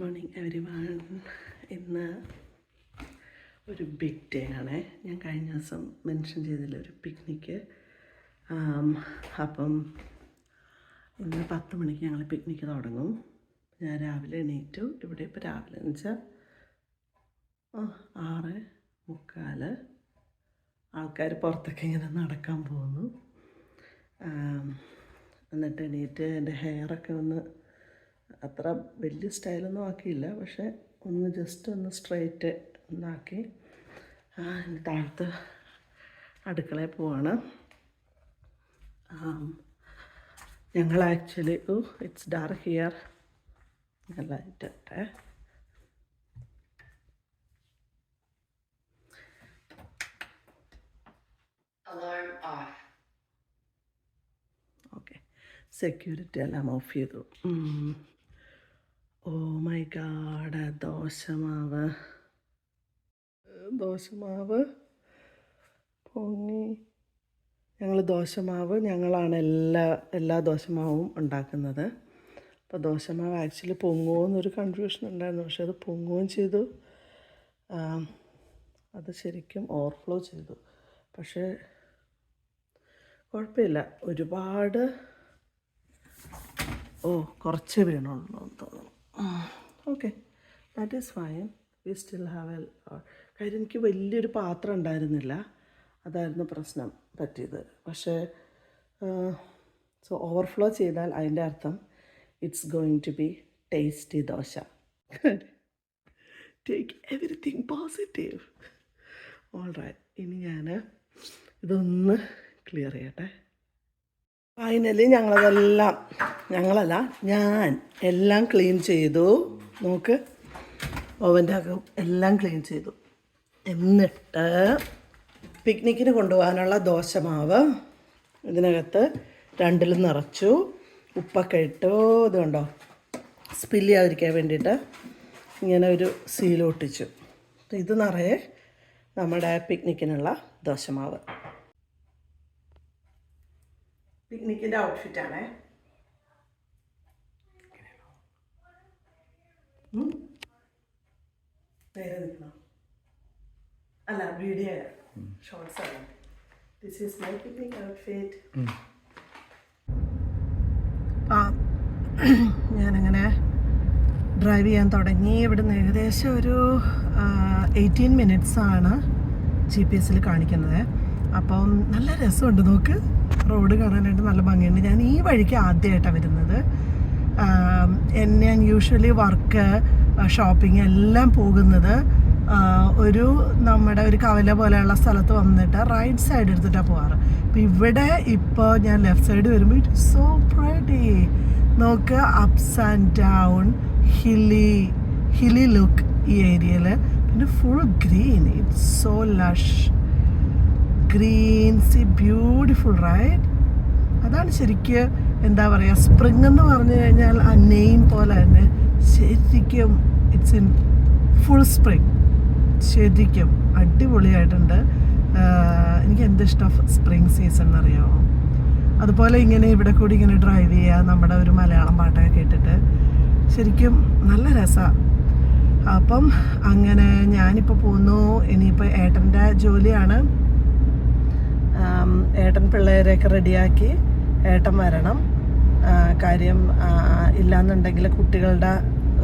Morning every one ഇന്ന് ഒരു big day ആണ്. ഞാൻ കഴിഞ്ഞ ദിവസം മെൻഷൻ ചെയ്തില്ല ഒരു പിക്നിക്ക് അപ്പം ഇന്ന് പത്ത് മണിക്ക് ഞങ്ങൾ പിക്നിക്ക് തുടങ്ങും. ഞാൻ രാവിലെ എണീറ്റു. ഇവിടെ ഇപ്പോൾ രാവിലെ എന്ന് വെച്ചാൽ ആറ് മുക്കാൽ ആൾക്കാർ പുറത്തൊക്കെ ഇങ്ങനെ നടക്കാൻ പോകുന്നു. എന്നിട്ട് എണീറ്റ് എന്റെ ഹെയറൊക്കെ ഒന്ന് അത്ര വലിയ സ്റ്റൈലൊന്നും ആക്കിയില്ല. പക്ഷെ ഒന്ന് ജസ്റ്റ് ഒന്ന് സ്ട്രൈറ്റ് ഒന്നാക്കി. താഴത്ത് അടുക്കളയിൽ പോവാണ്. ഞങ്ങൾ actually oh it's dark here ഞാൻ ലൈറ്റ്. ഓക്കെ സെക്യൂരിറ്റി എല്ലാം ഓഫ് ചെയ്തു. ഓ മൈ ഗാഡ് ദോശമാവ്. ദോശമാവ്? പൊങ്ങി. ഞങ്ങൾ ദോശമാവ് ഞങ്ങളാണ് എല്ലാ എല്ലാ ദോശമാവും ഉണ്ടാക്കുന്നത്. അപ്പോൾ ദോശമാവ് ആക്ച്വലി പൊങ്ങുമോ എന്നൊരു കൺഫ്യൂഷൻ ഉണ്ടായിരുന്നു. പക്ഷെ അത് പൊങ്ങുകയും ചെയ്തു. അത് ശരിക്കും ഓവർഫ്ലോ ചെയ്തു. പക്ഷേ കുഴപ്പമില്ല. ഒരുപാട് ഓ കുറച്ചേ വീണുള്ളൂ തോന്നുന്നു. Okay that is fine we still have a കാര്യം എനിക്ക് വലിയൊരു പാത്രം ഉണ്ടായിരുന്നില്ല. അതായിരുന്നു പ്രശ്നം പറ്റിയത്. പക്ഷേ സോ ഓവർഫ്ലോ ചെയ്താൽ അതിന്റെ അർത്ഥം it's going to be tasty dosa. Take everything positive all right ഇനി ഞാൻ ഇതൊന്ന് ക്ലിയർ ചെയ്യട്ടെ. ഫൈനലി ഞങ്ങളതെല്ലാം ഞങ്ങളല്ല ഞാൻ എല്ലാം ക്ലീൻ ചെയ്തു. നോക്ക് ഓവന്റെ അകം എല്ലാം ക്ലീൻ ചെയ്തു. എന്നിട്ട് പിക്നിക്കിന് കൊണ്ടുപോകാനുള്ള ദോശമാവ് ഇതിനകത്ത് രണ്ടിൽ നിറച്ചു. ഉപ്പൊക്കെ ഇട്ടു. ഇതുണ്ടോ സ്പിൽ ചെയ്യാതിരിക്കാൻ വേണ്ടിയിട്ട് ഇങ്ങനെ ഒരു സീലൊട്ടിച്ചു ഇത് നിറയെ നമ്മുടെ പിക്നിക്കിനുള്ള ദോശമാവ്. പിക്നിക്കിന്റെ ഔട്ട്ഫിറ്റാണേ നേരെ നിൽക്കണം? അല്ല വീഡിയോ ഷോർട്സ് ആണ്. This is my picnic outfit ആ ഞാനങ്ങനെ ഡ്രൈവ് ചെയ്യാൻ തുടങ്ങി. ഇവിടുന്ന് ഏകദേശം ഒരു എയ്റ്റീൻ മിനിറ്റ്സാണ് ആണ് ജി പി എസിൽ കാണിക്കുന്നത്. അപ്പം നല്ല രസമുണ്ട് നോക്ക്. റോഡ് കാണാനായിട്ട് നല്ല ഭംഗിയുണ്ട്. ഞാൻ ഈ വഴിക്ക് ആദ്യമായിട്ടാണ് വരുന്നത്. ഞാൻ യൂഷ്വലി വർക്ക് ഷോപ്പിംഗ് എല്ലാം പോകുന്നത് ഒരു നമ്മുടെ ഒരു കവല പോലെയുള്ള സ്ഥലത്ത് വന്നിട്ട് റൈറ്റ് സൈഡ് എടുത്തിട്ടാണ് പോവാറ്. അപ്പം ഇവിടെ ഇപ്പോൾ ഞാൻ ലെഫ്റ്റ് സൈഡ് വരുമ്പോൾ ഇറ്റ് സോ പ്രൈഡി നോക്ക് ups and down hilly hilly look ഈ ഏരിയയിൽ പിന്നെ full green it's so lush green see beautiful right അതാണ് ശരിക്ക് എന്താ പറയുക സ്പ്രിങ് എന്ന് പറഞ്ഞു കഴിഞ്ഞാൽ ആ നെയിം പോലെ തന്നെ ശരിക്കും ഇറ്റ്സ് ഇൻ ഫുൾ സ്പ്രിങ് ശരിക്കും അടിപൊളിയായിട്ടുണ്ട്. എനിക്ക് എന്ത് സ്പ്രിങ് സീസൺ എന്നറിയാമോ അതുപോലെ ഇങ്ങനെ ഇവിടെ കൂടി ഇങ്ങനെ ഡ്രൈവ് ചെയ്യുക നമ്മുടെ ഒരു മലയാളം പാട്ടൊക്കെ കേട്ടിട്ട്. ശരിക്കും നല്ല രസമാണ് അപ്പം അങ്ങനെ ഞാനിപ്പോൾ പോന്നു. ഇനിയിപ്പോൾ ഏട്ടന്റെ ജോലിയാണ്. ഏട്ടൻ പിള്ളേരെയൊക്കെ റെഡിയാക്കി ഏട്ടൻ വരണം. കാര്യം ഇല്ലാന്നുണ്ടെങ്കിൽ കുട്ടികളുടെ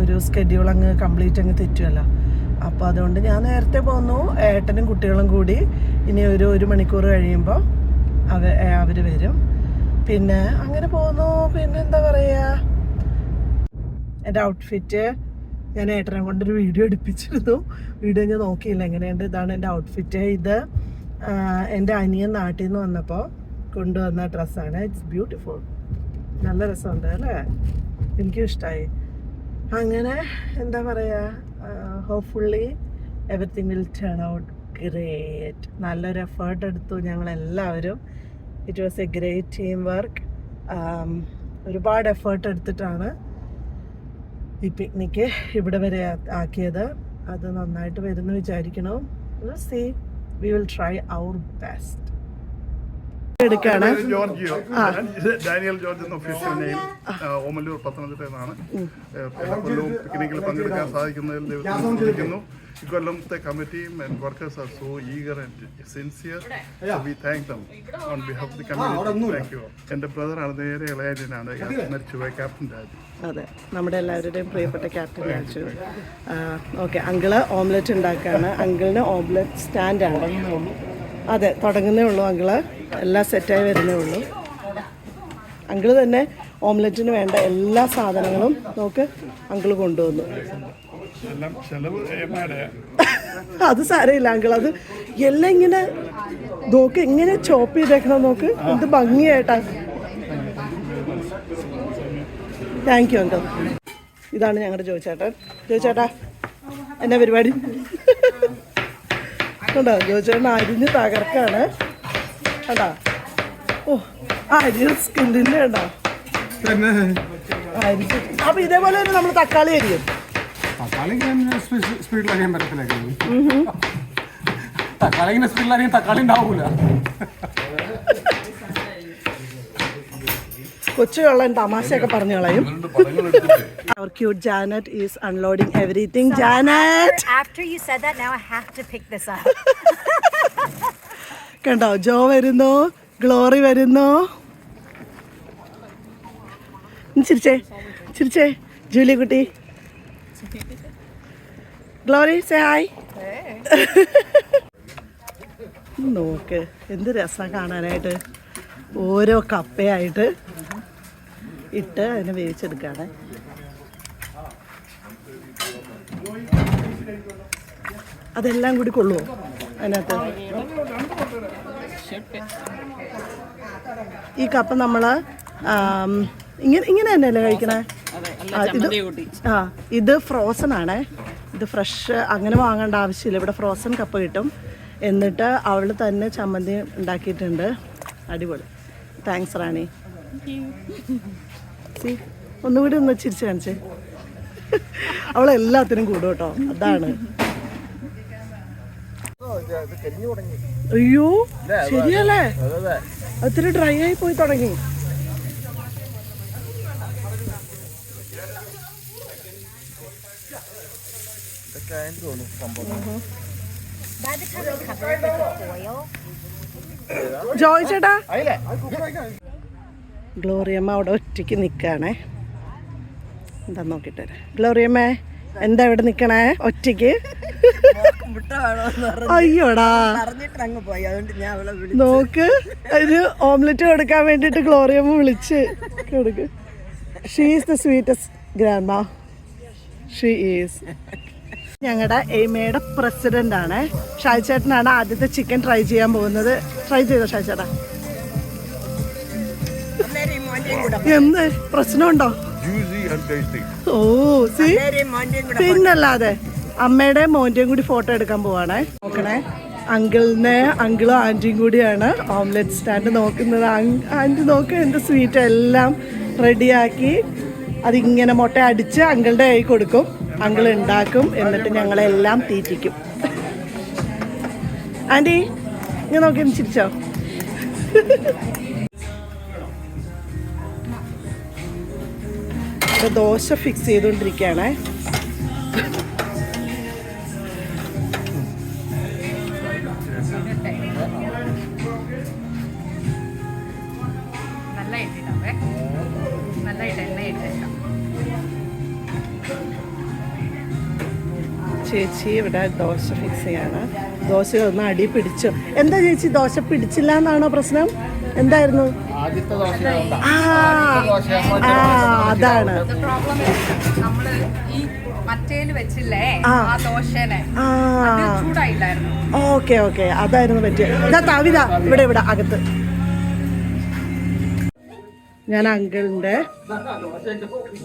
ഒരു സ്കെഡ്യൂൾ അങ്ങ് കംപ്ലീറ്റ് അങ്ങ് തെറ്റുമല്ലോ അപ്പോൾ അതുകൊണ്ട് ഞാൻ നേരത്തെ പോന്നു. ഏട്ടനും കുട്ടികളും കൂടി ഇനി ഒരു ഒരു മണിക്കൂർ കഴിയുമ്പോൾ അവ അവർ വരും. പിന്നെ അങ്ങനെ പോന്നു. പിന്നെ എന്താ പറയുക എന്റെ ഔട്ട്ഫിറ്റ് ഞാൻ ഏട്ടനെ കൊണ്ടൊരു വീഡിയോ എടുപ്പിച്ചിരുന്നു. വീഡിയോ ഞാൻ നോക്കിയില്ല. എങ്ങനെയുണ്ട്? ഇതാണ് എന്റെ ഔട്ട്ഫിറ്റ് ഇത് എന്റെ അനിയൻ നാട്ടിൽ നിന്ന് വന്നപ്പോൾ കൊണ്ടുവന്ന ഡ്രസ്സാണ്. ഇറ്റ്സ് ബ്യൂട്ടിഫുൾ നല്ല രസമുണ്ട് അല്ലേ? എനിക്കും ഇഷ്ടമായി അങ്ങനെ എന്താ പറയുക hopefully everything will turn out great നല്ലൊരു എഫേർട്ട് എടുത്തു ഞങ്ങൾ എല്ലാവരും it was a great team work ഒരുപാട് എഫേർട്ട് എടുത്തിട്ടാണ് ഈ പിക്നിക്ക് ഇവിടെ വരെ ആക്കിയത്. അത് നന്നായിട്ട് വരുന്നു വിചാരിക്കണം see we will try our best എടുക്കാണ്. Georgio ഇത് ഡാനിയൽ ജോർജ് എന്ന ഒഫീഷ്യൽ നെയിം ഓമല്ലൂർ പത്തനംതിട്ട എന്നാണ് എല്ലാ കൊല്ലവും പിക്നിക്കിൽ പങ്കെടുക്കാൻ സാധിക്കുന്നതിൽ ദൈവത്തിന് ഇക്കൊല്ലത്തെ കമ്മിറ്റിയും and workers are so eager and sincere we thank them on behalf the committee thank you എന്റെ ബ്രദറാണ് നേരെ ഇളയജനാണ് മരിച്ചുപോയ ക്യാപ്റ്റൻ രാജു. അതെ. നമ്മുടെ എല്ലാവരുടെയും പ്രിയപ്പെട്ട captain Raju. Okay. Uncle omelette ഉണ്ടാക്കുകയാണ് അങ്കിളിന് ഓംലെറ്റ് സ്റ്റാൻഡാണ് അതെ തുടങ്ങുന്നേ ഉള്ളൂ അങ്കിൾ. എല്ലാം സെറ്റായി വരുന്നേ ഉള്ളൂ. അങ്കിൾ തന്നെ ഓംലെറ്റിന് വേണ്ട എല്ലാ സാധനങ്ങളും നോക്ക് അങ്കിൾ കൊണ്ടുവന്നു. അത് സാരമില്ല അങ്കിൾ. അത് എല്ലാം ഇങ്ങനെ നോക്ക് എങ്ങനെ ചോപ്പ് ചെയ്തേക്കണം നോക്ക്. എന്ത് ഭംഗിയായിട്ടാ. താങ്ക് യു അങ്കിൾ ഇതാണ് ഞങ്ങളുടെ ജോയിച്ചേട്ടൻ. ജോയിച്ചേട്ടാ എന്നാ പരിപാടി? കണ്ടോ? ജോയിച്ചേട്ടൻ അരിഞ്ഞ് തകർക്കാണ്. കണ്ടോ? ഓ അരി സ്കിന്നിന്റെ ഉണ്ടോ പിന്നെ അരിച്ച് അപ്പൊ ഇതേപോലെ തന്നെ നമ്മൾ തക്കാളി അരിയും. തക്കാളി സ്പീഡിൽ അറിയാൻ പറ്റത്തില്ല തക്കാളി ഇങ്ങനെ സ്പീഡിൽ അറിയാൻ തക്കാളി ഉണ്ടാവൂല. കൊച്ചു കള്ളൻ തമാശയൊക്കെ പറഞ്ഞു കളയും. അവർ cute Janet is unloading So Janet After you said that, now I have to pick this up. കണ്ടോ? ജോ വരുന്നു ഗ്ലോറി വരുന്നു. ചിരിച്ചേ ചിരിച്ചേ ജൂലി കുട്ടി ഗ്ലോറി സേ ഹായ് നോക്ക് എന്ത് രസം കാണാനായിട്ട് ഓരോ കപ്പയായിട്ട് ഇട്ട് അതിനെ വേവിച്ചെടുക്കാണ്. അതെല്ലാം കൂടി കൊള്ളുമോ അതിനകത്ത്? ഈ കപ്പ നമ്മൾ ഇങ്ങനെ ഇങ്ങനെ തന്നെയല്ലേ കഴിക്കണേ? ഇത് ആ ഇത് ഫ്രോസൺ ആണേ. ഇത് ഫ്രഷ് അങ്ങനെ വാങ്ങേണ്ട ആവശ്യമില്ല. ഇവിടെ ഫ്രോസൺ കപ്പ് കിട്ടും. എന്നിട്ട് അവൾ തന്നെ ചമ്മന്തി ഉണ്ടാക്കിയിട്ടുണ്ട്. അടിപൊളി. താങ്ക്സ് റാണി. സി ഒന്നുകൂടി ഒന്ന് ചിരിച്ച് കാണിച്ചേ. അവൾ എല്ലാത്തിനും കൂടും കേട്ടോ. അതാണ്. അയ്യോ ശരിയല്ലേ? ഒത്തിരി ഡ്രൈ ആയി പോയി തുടങ്ങി. By the time we cover it with the foil, Joy ചേട്ടാ ഗ്ലോറിയമ്മ അവിടെ ഒറ്റയ്ക്ക്? നിൽക്കുകയാണേ എന്താ നോക്കിട്ട് ഗ്ലോറിയമ്മ എന്താ ഇവിടെ നിൽക്കണേ ഒറ്റയ്ക്ക് അയ്യോടാ നോക്ക് ഒരു ഓംലെറ്റ് കൊടുക്കാൻ വേണ്ടിട്ട് ഗ്ലോറിയമ്മ വിളിച്ച് കൊടുക്ക്. She is the sweetest grandma she is ഞങ്ങളുടെ എയ്മയുടെ പ്രസിഡന്റ് ആണ് ഷായ് ചേട്ടനാണ് ആദ്യത്തെ ചിക്കൻ ട്രൈ ചെയ്യാൻ പോകുന്നത്. ട്രൈ ചെയ്തോ ഷായ് ചേട്ടാ എന്ത്? പ്രശ്നമുണ്ടോ? ഓ സി? പിന്നല്ലാതെ അമ്മയുടെ മോന്റെയും കൂടി ഫോട്ടോ എടുക്കാൻ പോവാണേ. നോക്കണേ. അങ്കിളിനെ അങ്കിളും ആന്റിയും കൂടിയാണ് ഓംലെറ്റ് സ്റ്റാൻഡ് നോക്കുന്നത്. ആന്റി നോക്കുക എന്റെ സ്വീറ്റ് എല്ലാം റെഡിയാക്കി അതിങ്ങനെ മുട്ട അടിച്ച് അങ്കിളുടെ കൈ കൊടുക്കും. അങ്കിൾ ഉണ്ടാക്കും എന്നിട്ട് ഞങ്ങളെല്ലാം തീറ്റിക്കും. ആന്റി ഇങ്ങനെ നോക്കി ചിരിച്ചോ? ദോശ ഫിക്സ് ചെയ്തുകൊണ്ടിരിക്കുകയാണേ ചേച്ചി ഇവിടെ ദോശ ഫിക്സ് ചെയ്യാണ്. ദോശ ഒന്ന് അടി പിടിച്ചു. എന്താ ചേച്ചി ദോശ പിടിച്ചില്ല എന്നാണോ പ്രശ്നം? എന്തായിരുന്നു? ആ ആ അതാണ്. പ്രോബ്ലം നമ്മൾ ഈ മറ്റേൽ വെച്ചില്ലേ ആ. ആ ദോശനെ ആ. അത് ചൂടായില്ലായിരുന്നു. Okay okay. അതായിരുന്നു പറ്റിയത്. ഇതാ തവിത ഇവിടെ ഇവിടെ അകത്ത്. ഞാൻ അങ്കിളിന്റെ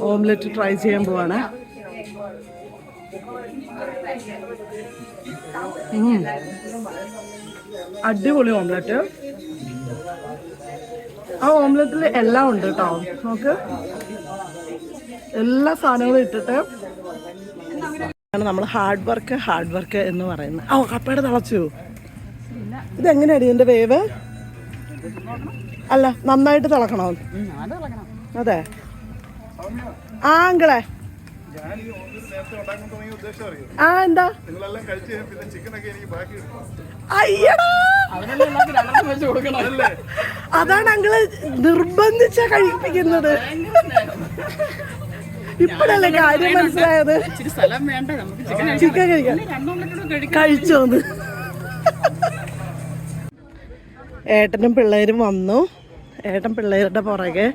ഓംലെറ്റ് ട്രൈ ചെയ്യാൻ പോവാണ്. അടിപൊളി ഓംലെറ്റ്. ആ ഓംലെറ്റിൽ എല്ലാം ഉണ്ട് കേട്ടോ നോക്ക്. എല്ലാ സാധനങ്ങളും ഇട്ടിട്ട്. നമ്മൾ ഹാർഡ് വർക്ക് ഹാർഡ് വർക്ക് എന്ന് പറയുന്നത്. ആ കപ്പയുടെ തിളച്ചു. ഇതെങ്ങനെയാണ് ഇതിന്റെ വേവ്? അല്ല നന്നായിട്ട് തിളക്കണോ? അതെ. ആ ആ എന്താ? അയ്യടാ! അതാണ് അങ്ങൾ നിർബന്ധിച്ച കഴിപ്പിക്കുന്നത്. ഇപ്പഴല്ലേ കാര്യം മനസ്സിലായത്? ഇച്ചിരി സ്ഥലം വേണ്ട നമുക്ക് ചിക്കൻ കഴിക്കാൻ കഴിക്കാം. കഴിച്ചോന്ന് ഏട്ടനും പിള്ളേരും വന്നു. ഏട്ടൻ പിള്ളേരുടെ പുറകെ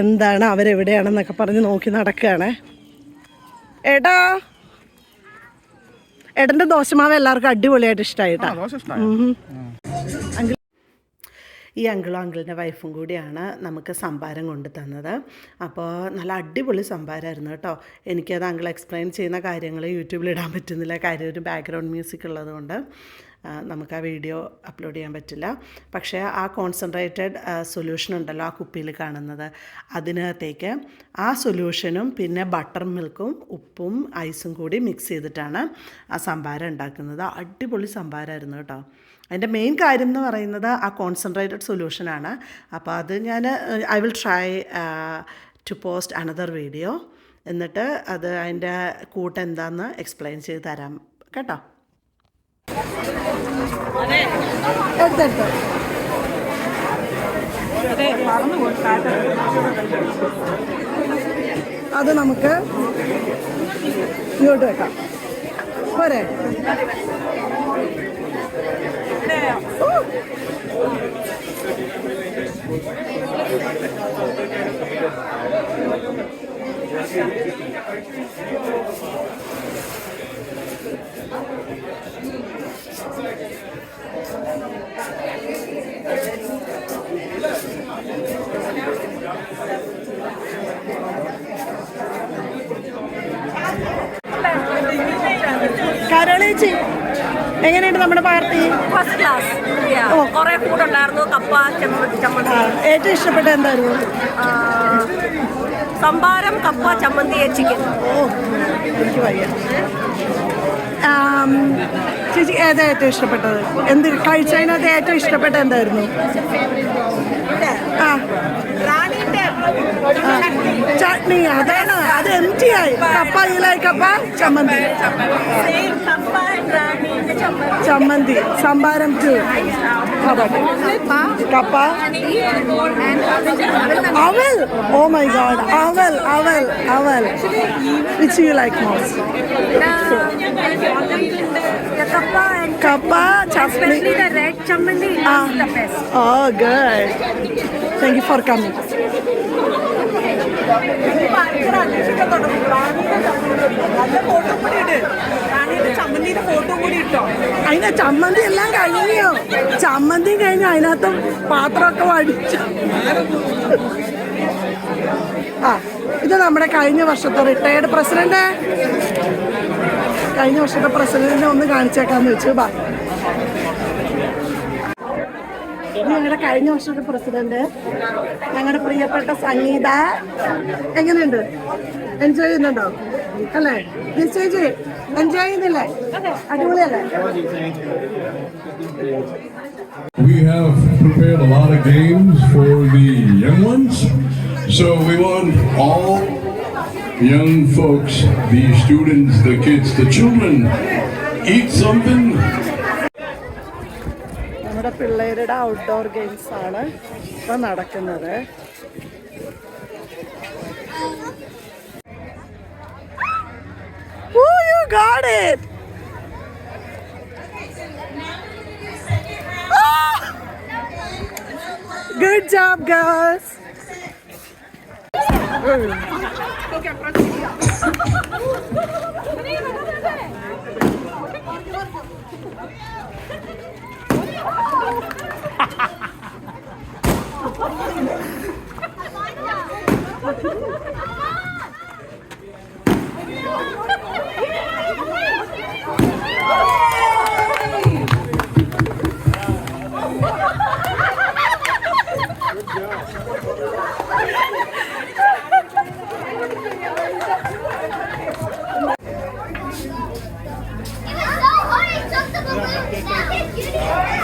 എന്താണ് അവരെവിടെയാണെന്നൊക്കെ പറഞ്ഞ് നോക്കി നടക്കുകയാണ്. ഏട്ടാ ഏട്ടന്റെ ദോശമാവ് എല്ലാവർക്കും അടിപൊളിയായിട്ട് ഇഷ്ടമായിട്ടാ അങ്കിൾ ഈ അങ്കിളും അങ്കിളിന്റെ വൈഫും കൂടിയാണ് നമുക്ക് സംഭാരം കൊണ്ട് തന്നത്. അപ്പോൾ നല്ല അടിപൊളി സംഭാരമായിരുന്നു കേട്ടോ. എനിക്കത് അങ്കിൾ എക്സ്പ്ലെയിൻ ചെയ്യുന്ന കാര്യങ്ങൾ യൂട്യൂബിൽ ഇടാൻ പറ്റുന്നില്ല. കാര്യം ഒരു ബാക്ക്ഗ്രൗണ്ട് മ്യൂസിക് ഉള്ളതുകൊണ്ട്. നമുക്ക് ആ വീഡിയോ അപ്ലോഡ് ചെയ്യാൻ പറ്റില്ല. പക്ഷേ ആ കോൺസെൻട്രേറ്റഡ് സൊല്യൂഷൻ ഉണ്ടല്ലോ ആ കുപ്പിയിൽ കാണുന്നത്. അതിനകത്തേക്ക് ആ സൊല്യൂഷനും പിന്നെ ബട്ടർ മിൽക്കും ഉപ്പും ഐസും കൂടി മിക്സ് ചെയ്തിട്ടാണ് ആ സംഭാരം ഉണ്ടാക്കുന്നത്. അടിപൊളി സംഭാരമായിരുന്നു കേട്ടോ. അതിന്റെ മെയിൻ കാര്യം എന്ന് പറയുന്നത് ആ കോൺസെൻട്രേറ്റഡ് സൊല്യൂഷനാണ് അപ്പോൾ അത് ഞാൻ I will try to post another video എന്നിട്ട് അത് അതിന്റെ കൂട്ട് എന്താണെന്ന് എക്സ്പ്ലെയിൻ ചെയ്ത് തരാം. കേട്ടോ. അത് നമുക്ക് ഇങ്ങോട്ട് വെക്കാം പോരെ ഓ. കരളേച്ചി എങ്ങനെയുണ്ട് നമ്മുടെ പാർട്ടി? ഫസ്റ്റ് ക്ലാസ് കുറെ ഫുഡ് ഉണ്ടായിരുന്നു. കപ്പ ചമ്മന്തി. ചമ്മന്തി ഏറ്റവും ഇഷ്ടപ്പെട്ട എന്തായിരുന്നു? സംഭാരം കപ്പ ചമ്മന്തി ചിക്കൻ. ഓ എനിക്ക് വയ്യ. ചേച്ചി ഏതാ ഏറ്റവും ഇഷ്ടപ്പെട്ടത്? എന്ത് കഴിച്ചതിനകത്ത് ഏറ്റവും ഇഷ്ടപ്പെട്ട എന്തായിരുന്നു? ആ. ചട്നി അതാണ്. അത് എം ടി ആയി. കപ്പ ഇലായി കപ്പ ചമ്മന്തി. ചമ്മന്തി സംഭാരം ടു കപ്പ അവൽ ഓ മൈ ഗോഡ് അവൽ അവൽ അവൽ which you like most kappa kappa chutney red chammanthi Ah. Oh, good. Thank photo കൂടി ഇട്ടോ. അതിന് ചമ്മന്തി എല്ലാം കഴിഞ്ഞോ? ചമ്മന്തി കഴിഞ്ഞു അതിനകത്തും പാത്രമൊക്കെ വടിച്ചു. ആ ഇത് നമ്മുടെ കഴിഞ്ഞ വർഷത്തെ റിട്ടയർഡ് പ്രസിഡന്റ് കഴിഞ്ഞ വർഷത്തെ പ്രസിഡന്റിനെ ഒന്ന് കാണിച്ചേക്കാന്ന് വെച്ചു ബാ ഇത് ഞങ്ങളുടെ കഴിഞ്ഞ വർഷത്തെ പ്രസിഡന്റ് ഞങ്ങളുടെ പ്രിയപ്പെട്ട സംഗീത എങ്ങനെയുണ്ട് എൻജോയ് ചെയ്യുന്നുണ്ടോ അല്ലേ ചേച്ചി എൻജോയ് ചെയ്യുന്നില്ലേ അടിപൊളിയല്ലേ We have prepared a lot of games for the young ones. So we want all young folks, the students, the kids, the children, eat something പിള്ളേരുടെ ഔട്ട്ഡോർ ഗെയിംസ് ആണ് ഇപ്പൊ നടക്കുന്നത് got it! Ah! Good job.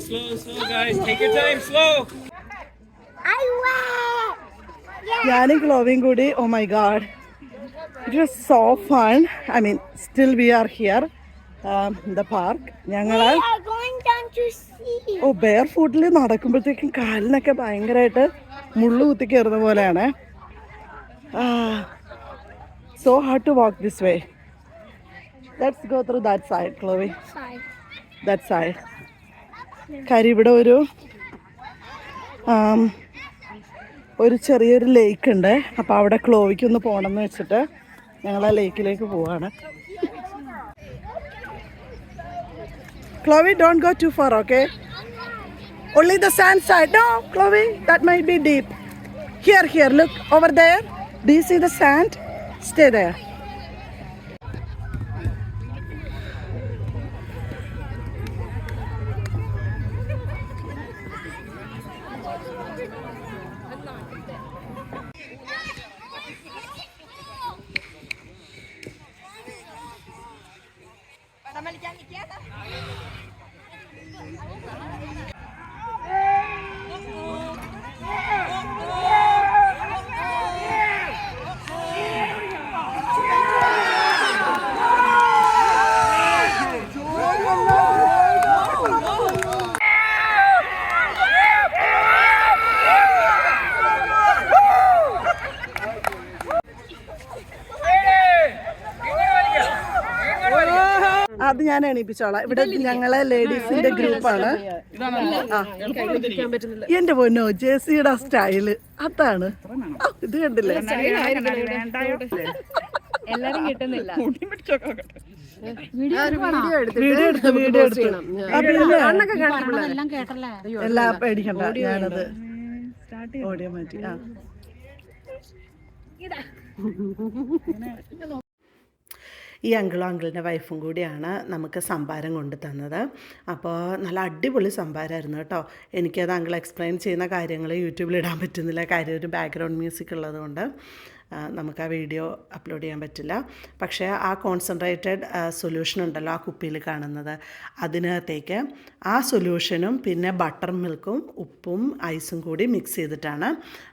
Slow, slow, guys. Take your time, slow. ഞാനും ക്ലോവിയും കൂടി. Oh oh my god it was so fun I mean still we are here the park ഞങ്ങൾ are going down to see. Oh bare ഫുഡിൽ നടക്കുമ്പോഴത്തേക്കും കാലിനൊക്കെ ഭയങ്കരമായിട്ട് മുള്ളു കുത്തി കയറുന്ന പോലെയാണ്. So hard to walk this way let's go through that side Clovie Side. That side കാര്യം ഇവിടെ ഒരു ഒരു ചെറിയൊരു ലേക്ക് ഉണ്ട്. അപ്പോൾ അവിടെ ക്ലോവിക്ക് ഒന്ന് പോകണമെന്ന് വെച്ചിട്ട് ഞങ്ങൾ ആ ലേക്കിലേക്ക് പോവാണ്. Clovie don't go too far okay only the sand side no Clovie that may be deep here here look over there D സി ദ તમે ક્યાં ક્યાં അത് ഞാൻ എണീപ്പിച്ചോളാം ഇവിടെ ഞങ്ങളെ ലേഡീസിന്റെ ഗ്രൂപ്പാണ്. എന്റെ പൊന്നോ ജേസിയുടെ സ്റ്റൈൽ. അതാണ്. ഇത് കണ്ടില്ലേ? എല്ലാരും കിട്ടുന്നില്ല. വീഡിയോ എടുത്ത് വീഡിയോ എടുത്ത് എല്ലാം പേടിക്കണ്ട ഞാനത് ഓഡിയോ മാറ്റി ആ. ഈ അങ്കിളും അങ്കിളിന്റെ വൈഫും കൂടിയാണ് നമുക്ക് സംഭാരം കൊണ്ട് തന്നത്. അപ്പോൾ നല്ല അടിപൊളി സംഭാരമായിരുന്നു കേട്ടോ. എനിക്കത് അങ്കിൾ എക്സ്പ്ലെയിൻ ചെയ്യുന്ന കാര്യങ്ങൾ യൂട്യൂബിൽ ഇടാൻ പറ്റുന്നില്ല. കാര്യം ഒരു ബാക്ക്ഗ്രൗണ്ട് മ്യൂസിക് ഉള്ളതുകൊണ്ട് നമുക്ക് ആ വീഡിയോ അപ്ലോഡ് ചെയ്യാൻ പറ്റില്ല. പക്ഷേ ആ കോൺസെൻട്രേറ്റഡ് സൊല്യൂഷൻ ഉണ്ടല്ലോ ആ കുപ്പിയിൽ കാണുന്നത്. അതിനകത്തേക്ക് ആ സൊല്യൂഷനും പിന്നെ ബട്ടർ മിൽക്കും ഉപ്പും ഐസും കൂടി മിക്സ് ചെയ്തിട്ടാണ്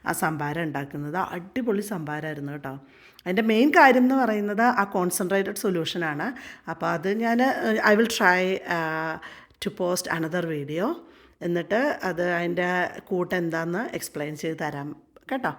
ആ സംഭാരം ഉണ്ടാക്കുന്നത്. അടിപൊളി സംഭാരമായിരുന്നു കേട്ടോ. അതിന്റെ മെയിൻ കാര്യം എന്ന് പറയുന്നത് ആ കോൺസെൻട്രേറ്റഡ് സൊല്യൂഷനാണ് അപ്പോൾ അത് ഞാൻ I will try to post another video എന്നിട്ട് അത് അതിന്റെ കൂട്ട് എന്താണെന്ന് എക്സ്പ്ലെയിൻ ചെയ്ത് തരാം. കേട്ടോ?